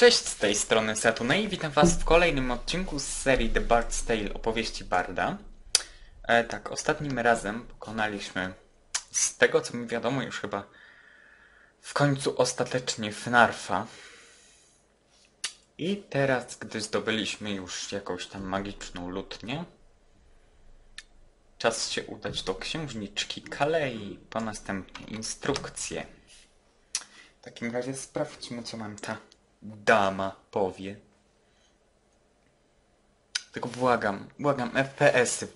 Cześć, z tej strony Satunej i witam was w kolejnym odcinku z serii The Bard's Tale opowieści Barda. E, tak, ostatnim razem pokonaliśmy, z tego co mi wiadomo już chyba, w końcu ostatecznie Fnarfa. I teraz, gdy zdobyliśmy już jakąś tam magiczną lutnię, czas się udać do księżniczki Kalei po następne instrukcje. W takim razie sprawdźmy, co nam ta dama powie. Tylko błagam, błagam, FPS-y.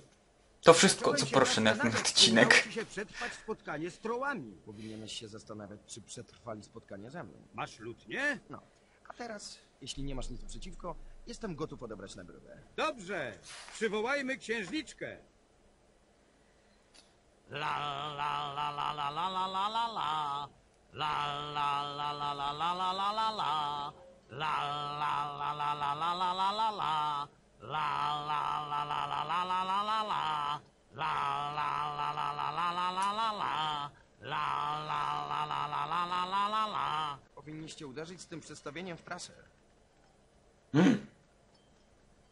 To wszystko, co proszę na ten odcinek. Się przetrwać spotkanie z trołami. Powinieneś się zastanawiać, czy przetrwali spotkanie ze mną. Masz lutnię? No, a teraz, jeśli nie masz nic przeciwko, jestem gotów odebrać nagrodę. Dobrze, przywołajmy księżniczkę. La la la la la la la la la la. La la la la la la la la la la. La la la la la la la la la la. La la la la la la la la la la. La la la la la la la la la la. La la la la la la la la la la. Powinniście uderzyć z tym przedstawieniem w trasę.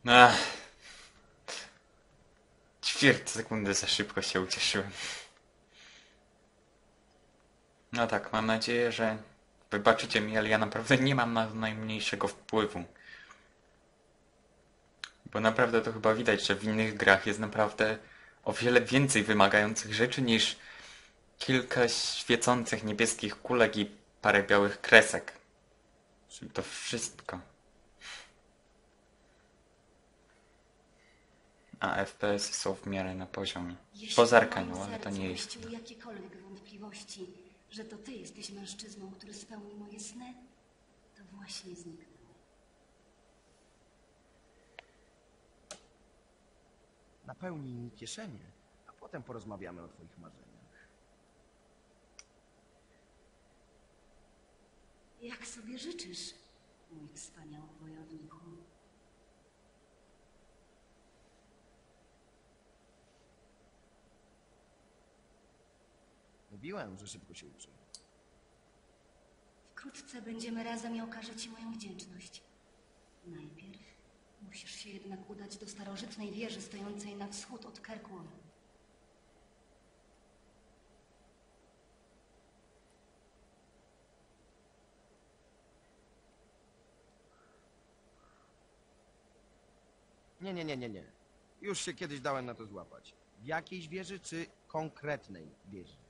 Ach. Ćwierć sekundy za szybko się ucieszyłem. No tak, mam nadzieję, że wybaczycie mi, ale ja naprawdę nie mam na najmniejszego wpływu. Bo naprawdę to chyba widać, że w innych grach jest naprawdę o wiele więcej wymagających rzeczy niż kilka świecących niebieskich kulek i parę białych kresek. Czyli to wszystko. A FPS są w miarę na poziomie. Jeśli Po w zerkaniu, moim ale to nie jest. jakiekolwiek wątpliwości, że to ty jesteś mężczyzną, który spełni moje sny, to właśnie zniknął. Napełnij mi kieszenie, a potem porozmawiamy o twoich marzeniach. Jak sobie życzysz, mój wspaniały wojowniku? Mówiłem, że szybko się uczy. Wkrótce będziemy razem i okażę ci moją wdzięczność. Najpierw musisz się jednak udać do starożytnej wieży stojącej na wschód od Kirkwall. Nie, nie, nie, nie, nie. Już się kiedyś dałem na to złapać. W jakiejś wieży, czy konkretnej wieży?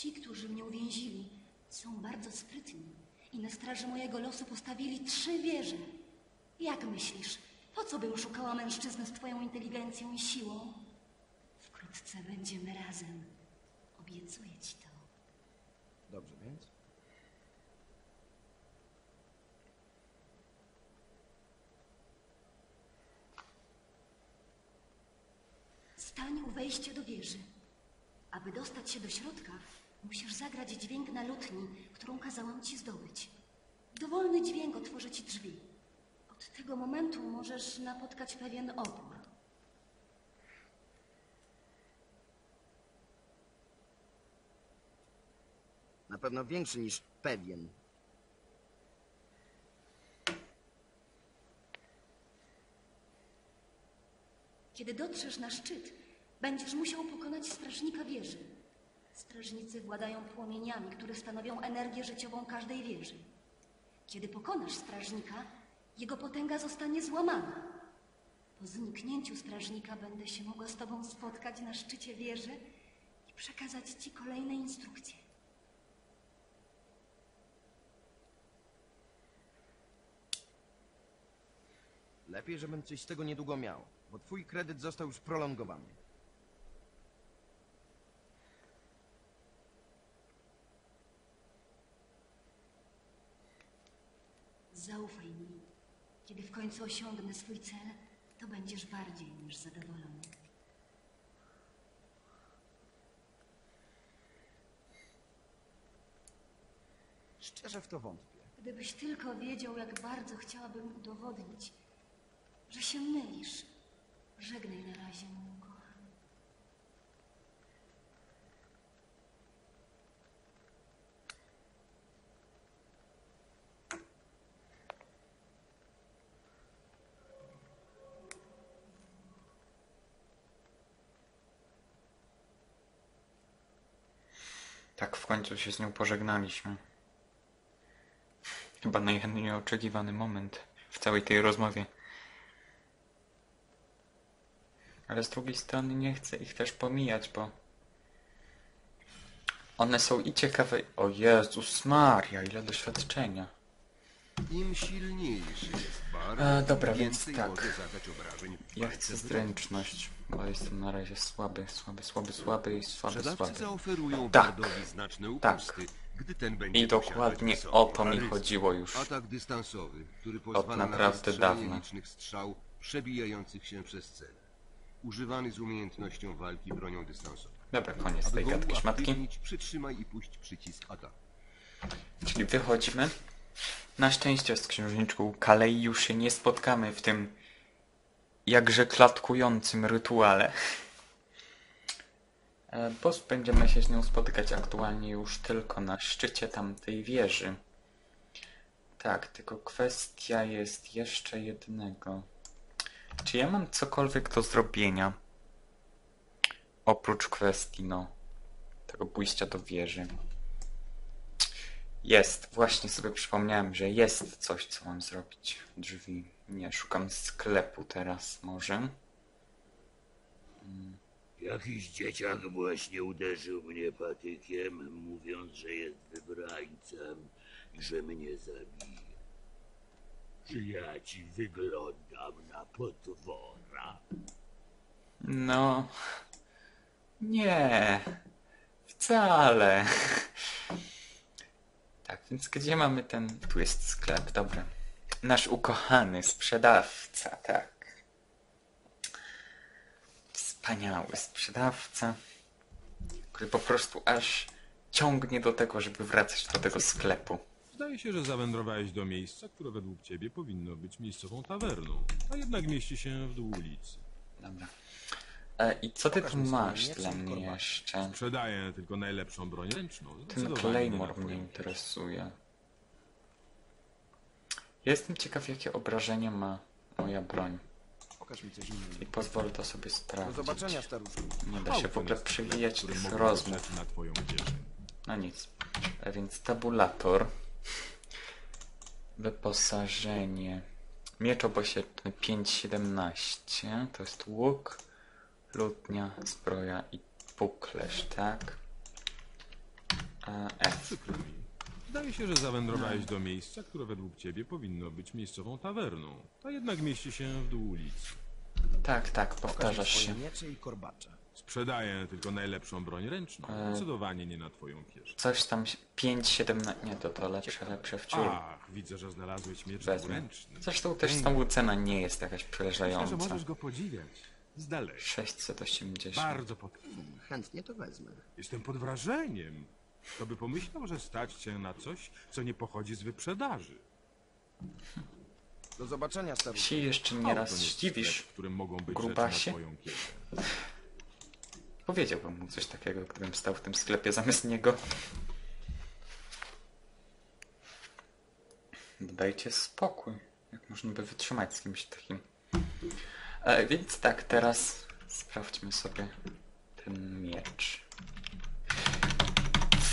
Ci, którzy mnie uwięzili, są bardzo sprytni i na straży mojego losu postawili trzy wieże. Jak myślisz, po co bym szukała mężczyzny z twoją inteligencją i siłą? Wkrótce będziemy razem. Obiecuję ci to. Dobrze, więc? Stań u wejścia do wieży. Aby dostać się do środka, musisz zagrać dźwięk na lutni, którą kazałam ci zdobyć. Dowolny dźwięk otworzy ci drzwi. Od tego momentu możesz napotkać pewien opór. Na pewno większy niż pewien. Kiedy dotrzesz na szczyt, będziesz musiał pokonać strażnika wieży. Strażnicy władają płomieniami, które stanowią energię życiową każdej wieży. Kiedy pokonasz strażnika, jego potęga zostanie złamana. Po zniknięciu strażnika będę się mogła z tobą spotkać na szczycie wieży i przekazać ci kolejne instrukcje. Lepiej, żebym coś z tego niedługo miał, bo twój kredyt został już prolongowany. Zaufaj mi. Kiedy w końcu osiągnę swój cel, to będziesz bardziej niż zadowolony. Szczerze w to wątpię. Gdybyś tylko wiedział, jak bardzo chciałabym udowodnić, że się mylisz. Żegnaj na razie, mój ukochany. Tak w końcu się z nią pożegnaliśmy. Chyba najchętniej nieoczekiwany moment w całej tej rozmowie. Ale z drugiej strony nie chcę ich też pomijać, bo one są i ciekawe. O Jezus Maria, ile doświadczenia. Im silniejszy jest bar, E, dobra, więc więcej tak. może zadać obrażeń w Ja chcę zręczność, bo jestem na razie słaby, słaby, słaby, słaby i słaby, Sprzedawcy słaby. zaoferują Tak. bardowi znaczne Tak. upusty, gdy ten będzie I dokładnie o to mi chodziło już. Atak dystansowy, który pozwala naprawdę na wystrzelenie dawno. licznych strzał przebijających się przez cel. Używany z umiejętnością walki bronią dystansową. Dobra, koniec Aby tej go gadki szmatki. uaktywnić, przytrzymaj i puść przycisk ataku. Czyli wychodzimy. Na szczęście z księżniczką Kalei już się nie spotkamy w tym jakże klatkującym rytuale. E, Bo będziemy się z nią spotykać aktualnie już tylko na szczycie tamtej wieży. Tak, tylko kwestia jest jeszcze jednego. Czy ja mam cokolwiek do zrobienia? Oprócz kwestii, no, tego pójścia do wieży. Jest, właśnie sobie przypomniałem, że jest coś, co mam zrobić. Drzwi. Nie, szukam sklepu teraz może. Jakiś dzieciak właśnie uderzył mnie patykiem, mówiąc, że jest wybrańcem i że mnie zabije. Czy ja ci wyglądam na potwora? No. Nie. Wcale. Tak, więc gdzie mamy ten. Tu jest sklep, dobra. Nasz ukochany sprzedawca, tak. Wspaniały sprzedawca, który po prostu aż ciągnie do tego, żeby wracać do tego sklepu. Zdaje się, że zawędrowałeś do miejsca, które według ciebie powinno być miejscową tawerną, a jednak mieści się w dół ulicy. Dobra. E, I co ty Pokaż tu mi swoje masz dla i mnie korbata. jeszcze? Sprzedaję tylko najlepszą broń ręczną. Ten zdecydowanie nie Claymore na mnie interesuje. Jestem ciekaw, jakie obrażenia ma moja broń. Pokaż mi coś innego. I pozwolę to sobie Do sprawdzić. zobaczenia, staruszku. Nie da się w ogóle przewijać tych rozmów. na twoją. No nic. A więc tabulator. Wyposażenie. Miecz obosieczny 5.17. To jest łuk, lutnia, zbroja i puklerz, tak? A, F. Przykro mi. Zdaje się, że zawędrowałeś do miejsca, które według ciebie powinno być miejscową tawerną, a jednak mieści się w dół ulicy. Tak, tak, powtarzasz się. miecze i korbacze. Sprzedaję tylko najlepszą broń ręczną. E. Zdecydowanie nie na twoją kieszeń. Coś tam 5.17. Nie, to to lepsze, lepsze wciul. Ach, widzę, że znalazłeś miecz Wezmę. ręczny. Zresztą też znowu cena nie jest jakaś Myślę, że przerażająca. możesz go podziwiać. Z daleka. 680. Bardzo pod... Chętnie to wezmę. Jestem pod wrażeniem. Kto by pomyślał, że stać cię na coś, co nie pochodzi z wyprzedaży? Do zobaczenia, staruszku. Się jeszcze Hałton nieraz jest zdziwisz. sklep, w którym mogą być grubasie? rzeczy na twoją kieszeń. Powiedziałbym mu coś takiego, gdybym stał w tym sklepie zamiast niego. Dajcie spokój. Jak można by wytrzymać z kimś takim? E, więc tak, teraz sprawdźmy sobie ten miecz.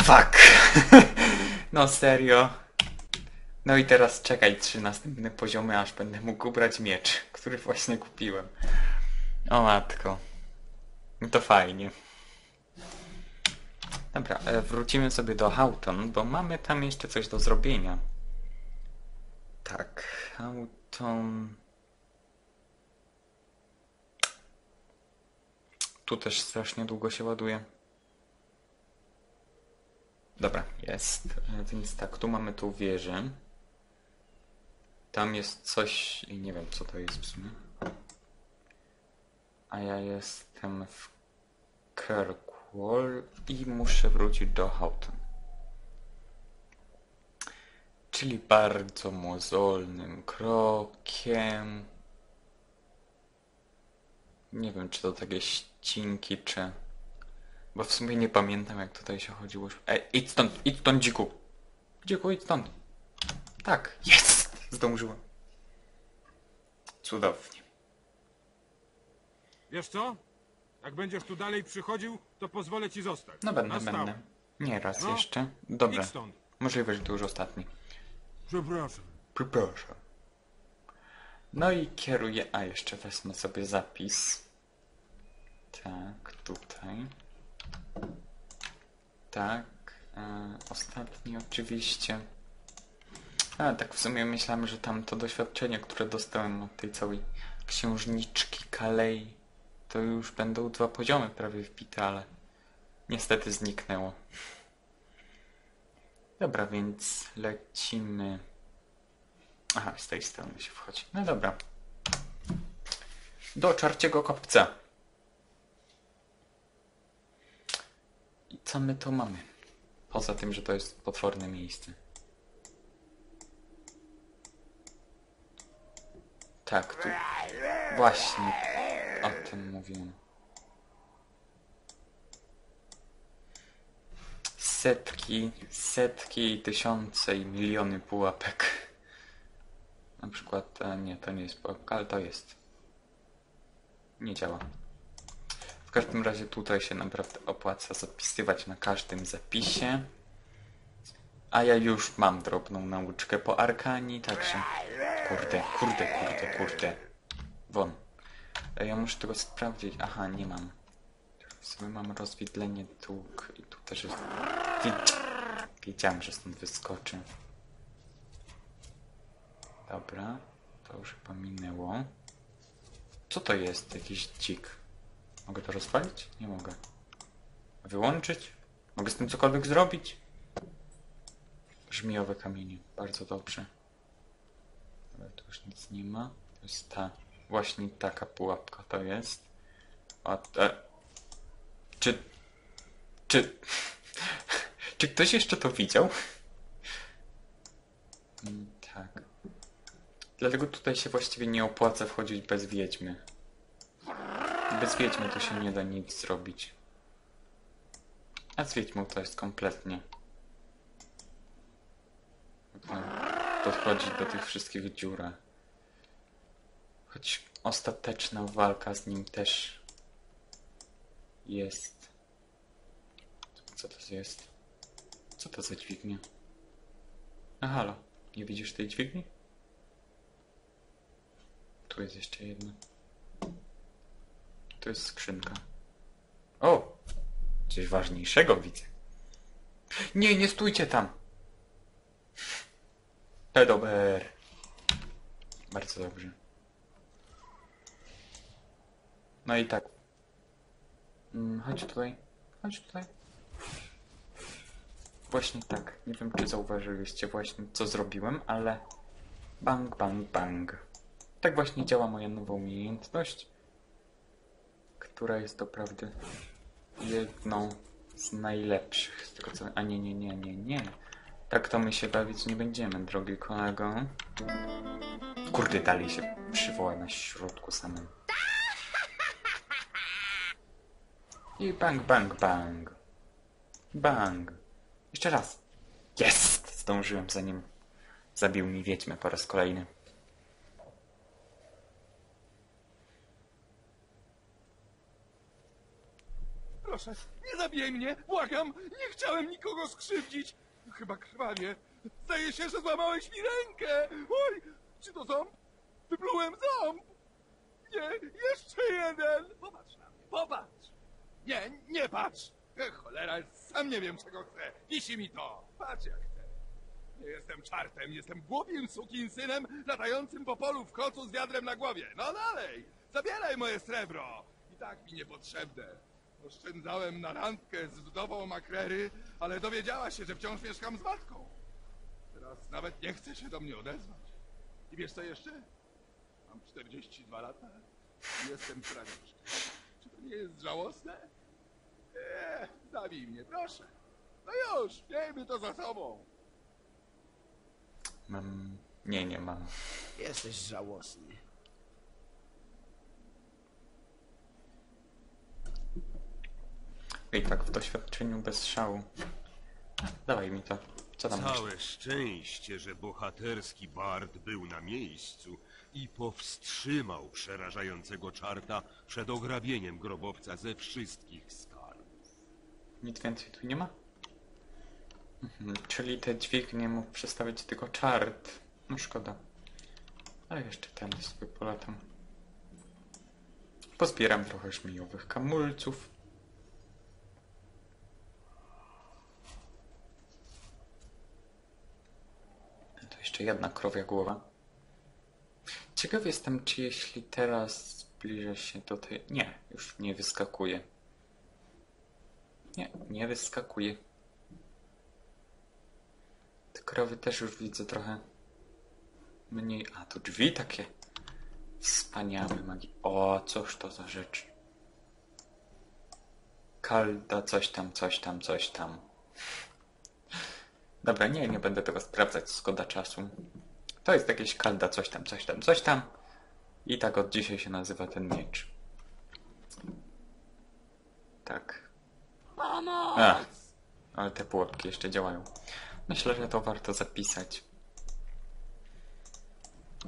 Fuck! no serio. No i teraz czekaj trzy następne poziomy, aż będę mógł ubrać miecz, który właśnie kupiłem. O matko. No to fajnie. Dobra, e, wrócimy sobie do Houghton, bo mamy tam jeszcze coś do zrobienia. Tak, Houghton... Tu też strasznie długo się ładuje. Dobra, jest. E, Więc tak, tu mamy tą wieżę. Tam jest coś... i nie wiem co to jest w sumie. A ja jestem w Kirkwall i muszę wrócić do Houghton. Czyli bardzo mozolnym krokiem. Nie wiem, czy to takie ścinki, czy... Bo w sumie nie pamiętam, jak tutaj się chodziło. Ej, idź stąd, idź stąd, dziku! Dziku, idź stąd! Tak, jest! Zdążyłem. Cudownie. Wiesz co? Jak będziesz tu dalej przychodził, to pozwolę ci zostać. No będę, Na stałe. będę. Nie raz No. jeszcze. Dobra. Idź stąd. Możliwe, że to już ostatni. Przepraszam. Przepraszam. No i kieruję... A, jeszcze wezmę sobie zapis. Tak, tutaj. Tak. E, ostatni oczywiście. A, tak w sumie myślałem, że tam to doświadczenie, które dostałem od tej całej księżniczki Kalei, to już będą dwa poziomy prawie wbite, ale niestety zniknęło. Dobra, więc lecimy. Aha, z tej strony się wchodzi. No dobra. Do czarciego kopca. I co my tu mamy? Poza tym, że to jest potworne miejsce. Tak, tu... Właśnie o tym mówiłem. Setki, setki, tysiące i miliony pułapek. Na przykład, e, nie, to nie jest pułapka, ale to jest. Nie działa. W każdym razie tutaj się naprawdę opłaca zapisywać na każdym zapisie. A ja już mam drobną nauczkę po Arkanii, także... Kurde, kurde, kurde, kurde. Won. E, Ja muszę tego sprawdzić. Aha, nie mam. W sumie mam rozwidlenie dług i tu też jest... Wi- Wiedziałem, że stąd wyskoczy. Dobra, to już chyba minęło. Co to jest? Jakiś dzik. Mogę to rozwalić? Nie mogę. Wyłączyć? Mogę z tym cokolwiek zrobić? Żmijowe kamienie. Bardzo dobrze. Ale tu już nic nie ma. To jest ta... Właśnie taka pułapka to jest. A te... Czy... Czy... Czy ktoś jeszcze to widział? Mm, tak. Dlatego tutaj się właściwie nie opłaca wchodzić bez wiedźmy. Bez wiedźmy to się nie da nic zrobić. A z wiedźmą to jest kompletnie. Podchodzić do tych wszystkich dziur. Choć ostateczna walka z nim też jest. Co to jest? Co to za dźwignia? A halo, nie widzisz tej dźwigni? Tu jest jeszcze jedna. Tu jest skrzynka. O! Coś ważniejszego widzę. Nie, nie stójcie tam! Pedober. Bardzo dobrze. No i tak. Mm, chodź tutaj. Chodź tutaj. Właśnie tak. Nie wiem, czy zauważyliście właśnie, co zrobiłem, ale... Bang, bang, bang. Tak właśnie działa moja nowa umiejętność, która jest doprawdy jedną z najlepszych. Z tego co... A nie, nie, nie, nie, nie. Tak to my się bawić nie będziemy, drogi kolego. Kurde, dalej się przywoła na środku samym. I bang, bang, bang. Bang. Jeszcze raz. Jest! Zdążyłem zanim zabił mi wiedźmę po raz kolejny. Proszę, nie zabijaj mnie! Błagam! Nie chciałem nikogo skrzywdzić! Chyba krwawie. Zdaje się, że złamałeś mi rękę! Oj! Czy to ząb? Wyplułem ząb! Nie, jeszcze jeden! Popatrz na mnie, popatrz! Nie, nie patrz! E, Cholera, sam nie wiem czego chcę. Wisi mi to! Patrz jak chcę. Nie jestem czartem, jestem głupim sukinsynem latającym po polu w kocu z wiadrem na głowie. No dalej! Zabieraj moje srebro! I tak mi niepotrzebne. Oszczędzałem na randkę z wdową makrery, ale dowiedziała się, że wciąż mieszkam z matką. Teraz nawet nie chce się do mnie odezwać. I wiesz co jeszcze? Mam 42 lata i jestem tragiczny. Czy to nie jest żałosne? Eee, zabij mnie, proszę. No już, miejmy to za sobą. Mam... Nie, nie mam. Jesteś żałosny. I tak w doświadczeniu bez szału. Dawaj mi to. Co tam masz? Całe szczęście, że bohaterski bard był na miejscu i powstrzymał przerażającego czarta przed ograbieniem grobowca ze wszystkich skarbów. Nic więcej tu nie ma? Mhm, Czyli te dźwignie mógł przestawić tylko czart. No szkoda. Ale jeszcze ten sobie polatam. Pozbieram trochę żmijowych kamulców. To jeszcze jedna krowia głowa. Ciekaw jestem, czy jeśli teraz zbliżę się do tej... Nie, już nie wyskakuje. Nie, nie wyskakuje. Te krowy też już widzę trochę mniej. A, tu drzwi takie wspaniałe magii. O, cóż to za rzecz. Kalda, coś tam, coś tam, coś tam. Dobra, nie, nie będę tego sprawdzać, szkoda czasu. To jest jakieś kalda, coś tam, coś tam, coś tam. I tak od dzisiaj się nazywa ten miecz. Tak. A, ale te pułapki jeszcze działają. Myślę, że to warto zapisać.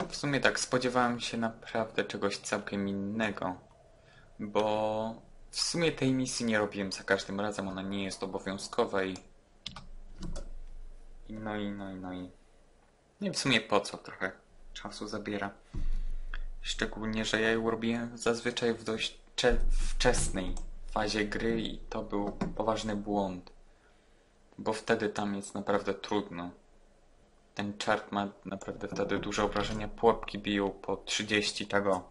W sumie tak, spodziewałem się naprawdę czegoś całkiem innego, bo w sumie tej misji nie robiłem za każdym razem, ona nie jest obowiązkowa i... i no i no i no i... No i w sumie po co trochę czasu zabiera. Szczególnie, że ja ją robiłem zazwyczaj w dość cze- wczesnej fazie gry i to był poważny błąd. Bo wtedy tam jest naprawdę trudno. Ten czart ma naprawdę wtedy duże obrażenia. Pułapki biją po 30 tego.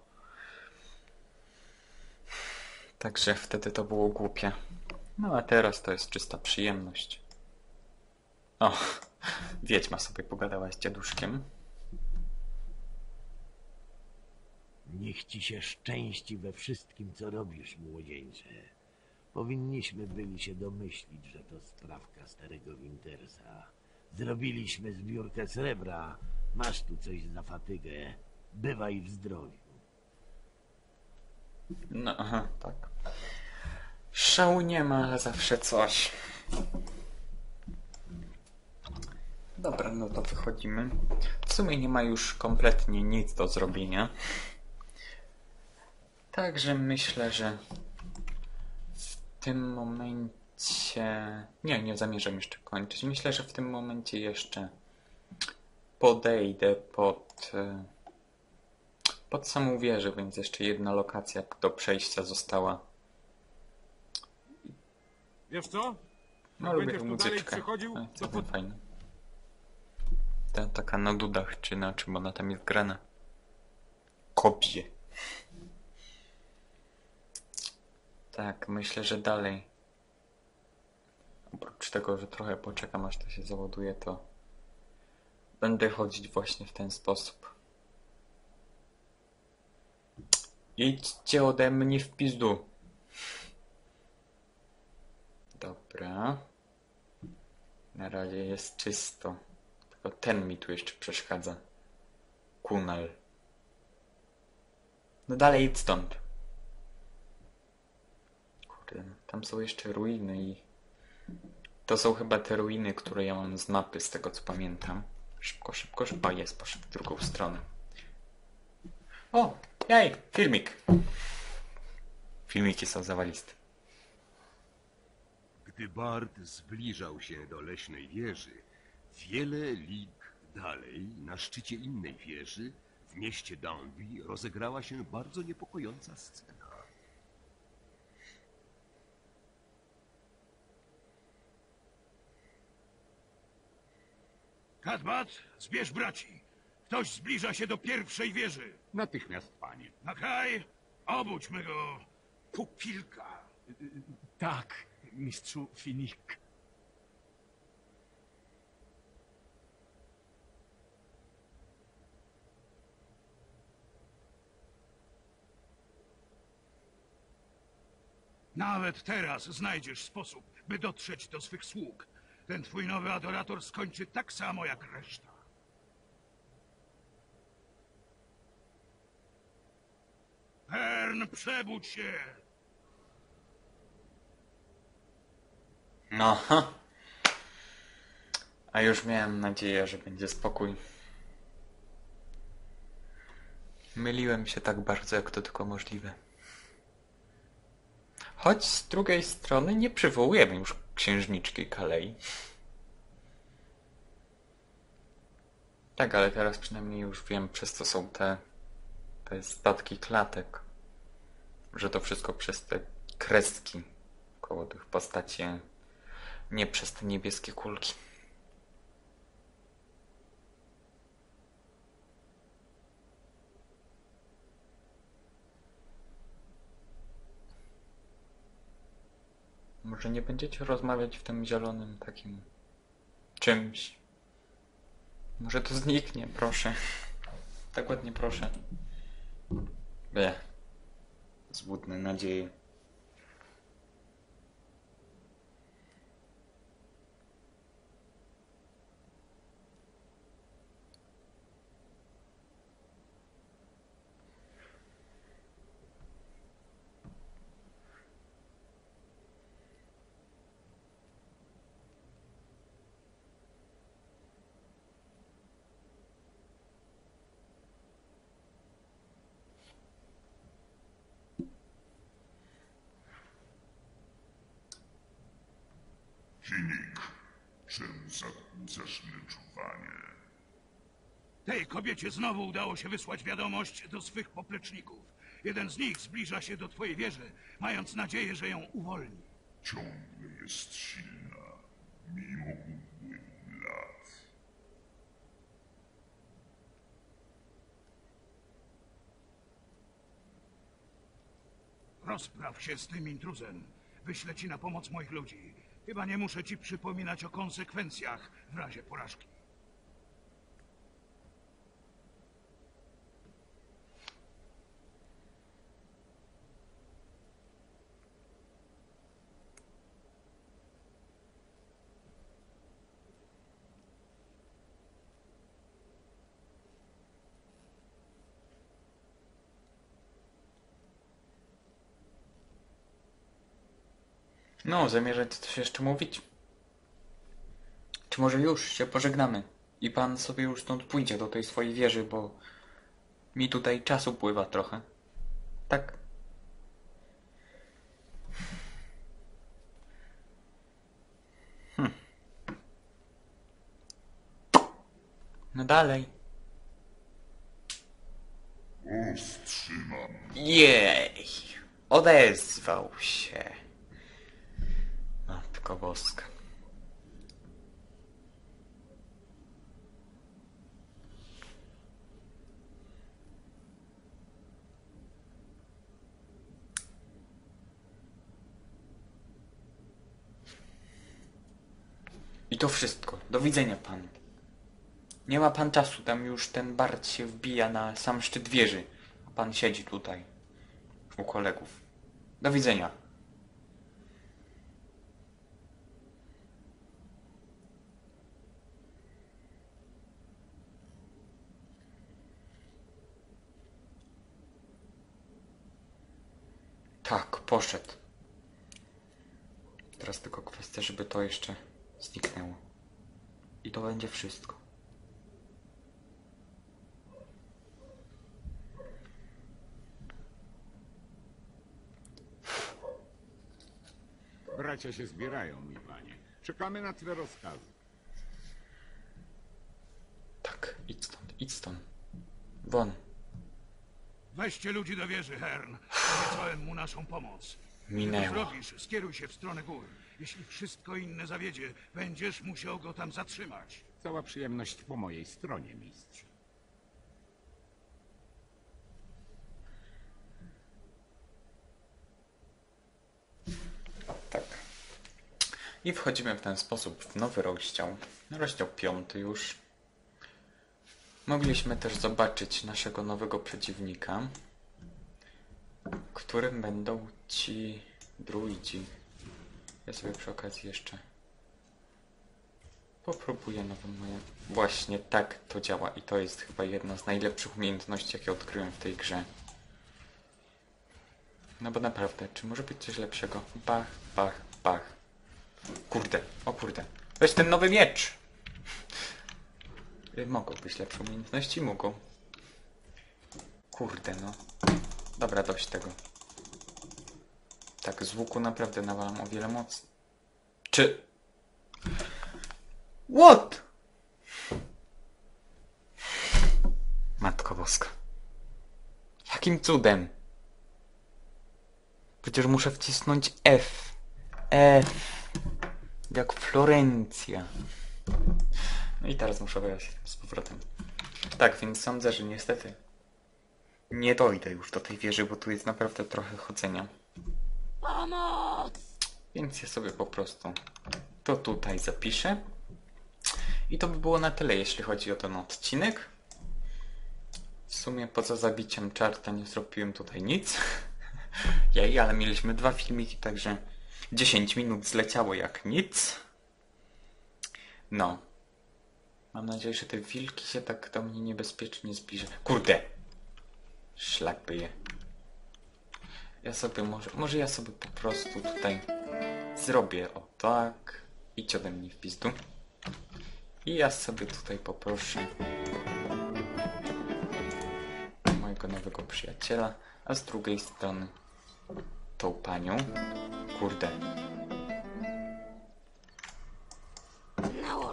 Także wtedy to było głupie. No a teraz to jest czysta przyjemność. O, Wiedźma sobie pogadała z dziaduszkiem. Niech ci się szczęści we wszystkim, co robisz, młodzieńcze. Powinniśmy byli się domyślić, że to sprawka starego Wintersa. Zrobiliśmy zbiórkę srebra. Masz tu coś za fatygę. Bywaj w zdrowiu. No, aha, tak. Szału nie ma, ale zawsze coś. Dobra, no to wychodzimy. W sumie nie ma już kompletnie nic do zrobienia. Także myślę, że w tym momencie... Nie, nie zamierzam jeszcze kończyć. Myślę, że w tym momencie jeszcze podejdę pod... e, pod samą wieżę, więc jeszcze jedna lokacja do przejścia została. Wiesz co? No lubię tę muzyczkę. przychodził, to pod... fajna. Ta taka na dudach, czy na czym ona tam jest grana. Kopie. Tak, myślę, że dalej. Oprócz tego, że trochę poczekam aż to się załaduje, to będę chodzić właśnie w ten sposób. Idźcie ode mnie w pizdu. Dobra. Na razie jest czysto. Ten mi tu jeszcze przeszkadza. Kunal. No dalej idź stąd. Kurde, no, tam są jeszcze ruiny i... To są chyba te ruiny, które ja mam z mapy, z tego co pamiętam. Szybko, szybko, szybko. Jest, poszedł w drugą stronę. O! Jej! Filmik! Filmiki są zawaliste. Gdy Bart zbliżał się do leśnej wieży, wiele lig dalej, na szczycie innej wieży, w mieście Downby, rozegrała się bardzo niepokojąca scena. Kadmat, zbierz braci. Ktoś zbliża się do pierwszej wieży. Natychmiast, panie. Nakaj, obudź mego pupilka. Tak, mistrzu Finik. Nawet teraz znajdziesz sposób, by dotrzeć do swych sług. Ten twój nowy adorator skończy tak samo jak reszta. Hern, przebudź się! No. A już miałem nadzieję, że będzie spokój. Myliłem się tak bardzo, jak to tylko możliwe. Choć z drugiej strony nie przywołujemy już księżniczki Kalei. Tak, ale teraz przynajmniej już wiem, przez co są te, te statki klatek. Że to wszystko przez te kreski koło tych postaci, nie przez te niebieskie kulki. Może nie będziecie rozmawiać w tym zielonym takim czymś? Może to zniknie, proszę. Tak ładnie proszę. Be. Złudne nadzieje. Finik, czym zakłócasz wyczuwanie? Tej kobiecie znowu udało się wysłać wiadomość do swych popleczników. Jeden z nich zbliża się do twojej wieży, mając nadzieję, że ją uwolni. Ciągle jest silna, mimo upływu lat. Rozpraw się z tym intruzem. Wyślę ci na pomoc moich ludzi. Chyba nie muszę ci przypominać o konsekwencjach w razie porażki. No, zamierzacie coś jeszcze mówić? Czy może już się pożegnamy? I pan sobie już stąd pójdzie do tej swojej wieży, bo mi tutaj czasu pływa trochę. Tak? Hm. No dalej. Wstrzymam. Jej! Odezwał się. Matko Boska. I to wszystko. Do widzenia pan. Nie ma pan czasu, tam już ten Bart się wbija na sam szczyt wieży. A pan siedzi tutaj. U kolegów. Do widzenia. Tak, poszedł. Teraz tylko kwestia, żeby to jeszcze zniknęło. I to będzie wszystko. Bracia się zbierają, mi panie. Czekamy na twe rozkazy. Tak, idź stąd, idź stąd. Won. Weźcie ludzi do wieży, Hern. Obiecałem mu naszą pomoc. Minęło. zrobisz, skieruj się w stronę gór. Jeśli wszystko inne zawiedzie, będziesz musiał go tam zatrzymać. Cała przyjemność po mojej stronie, mistrz. Tak. I wchodzimy w ten sposób w nowy rozdział. Rozdział piąty już. Mogliśmy też zobaczyć naszego nowego przeciwnika, którym będą ci druidzi. Ja sobie przy okazji jeszcze popróbuję nowe moje. Właśnie tak to działa i to jest chyba jedna z najlepszych umiejętności, jakie odkryłem w tej grze. No bo naprawdę, czy może być coś lepszego? Bach, bach, bach. Kurde, o kurde. Weź ten nowy miecz! Mogą być lepsze umiejętności? Mogą. Kurde, no. Dobra, dość tego. Tak, z łuku naprawdę nawalam o wiele moc. Czy... What? Matko Boska. Jakim cudem? Przecież muszę wcisnąć F. F. Jak Florencja. No i teraz muszę wyjść z powrotem. Tak, więc sądzę, że niestety nie dojdę już do tej wieży, bo tu jest naprawdę trochę chodzenia. Pomoc! Więc ja sobie po prostu to tutaj zapiszę. I to by było na tyle, jeśli chodzi o ten odcinek. W sumie poza zabiciem czarta nie zrobiłem tutaj nic. Jej, ale mieliśmy dwa filmiki, także 10 minut zleciało jak nic. No. Mam nadzieję, że te wilki się tak do mnie niebezpiecznie zbliżą. Kurde! Szlak by je. Ja sobie może, może ja sobie po prostu tutaj zrobię o tak. Idź ode mnie w pizdu. I ja sobie tutaj poproszę mojego nowego przyjaciela, a z drugiej strony tą panią. Kurde.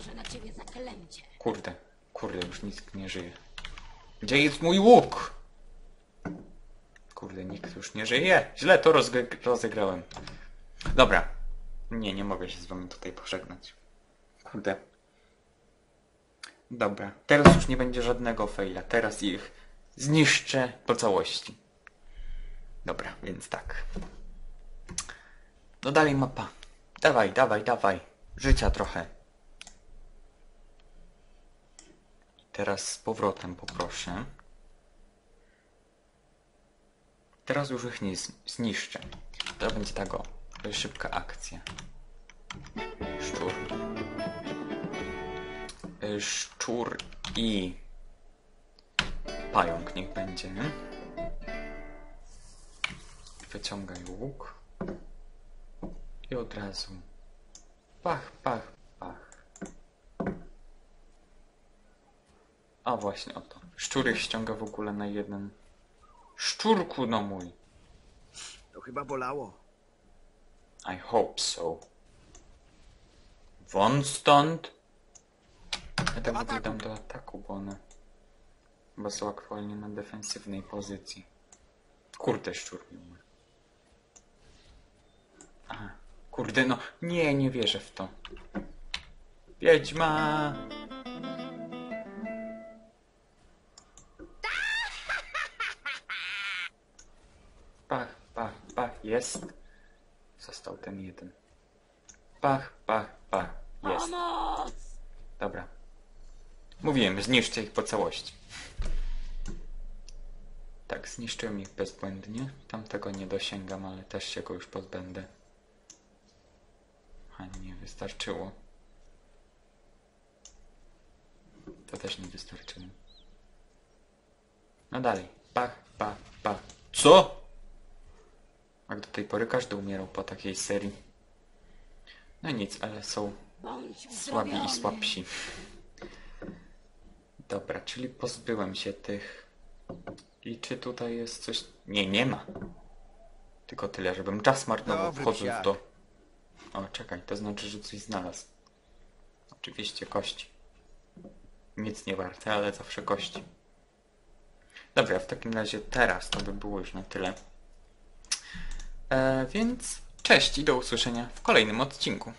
Nałożę na ciebie zaklęcie. Kurde. Kurde, już nikt nie żyje. Gdzie jest mój łuk? Kurde, nikt już nie żyje. Źle to rozegrałem. Dobra. Nie, nie mogę się z wami tutaj pożegnać. Kurde. Dobra. Teraz już nie będzie żadnego faila. Teraz ich zniszczę po całości. Dobra, więc tak. No dalej mapa. Dawaj, dawaj, dawaj. Życia trochę. Teraz z powrotem poproszę. Teraz już ich nie zniszczę. To będzie tak o. Szybka akcja. Szczur. Y, Szczur i pająk niech będzie. Wyciągaj łuk. I od razu. Pach, pach. A właśnie o to. Szczury ściąga w ogóle na jeden. Szczurku no mój. To chyba bolało. I hope so. Won stąd. Ja tak wyglądam do ataku, bo one chyba są aktualnie na defensywnej pozycji. Kurde, szczur mi umarł. Aha. Kurde, no nie, nie wierzę w to. Wiedźma! Jest. Został ten jeden. Pach, pach, pach, jest. Dobra. Mówiłem, zniszczę ich po całości. Tak, zniszczyłem ich bezbłędnie. Tamtego nie dosięgam, ale też się go już pozbędę. A nie wystarczyło. To też nie wystarczyło. No dalej. Pach, pach, pach. Co? Jak do tej pory każdy umierał po takiej serii. No nic, ale są Bądź słabi i słabsi. Dobra, czyli pozbyłem się tych. I czy tutaj jest coś... Nie, nie ma. Tylko tyle, żebym czas marnował wchodząc do... O, czekaj, to znaczy, że coś znalazł. Oczywiście kości. Nic nie warte, ale zawsze kości. Dobra, w takim razie teraz to by było już na tyle. E, więc cześć i do usłyszenia w kolejnym odcinku.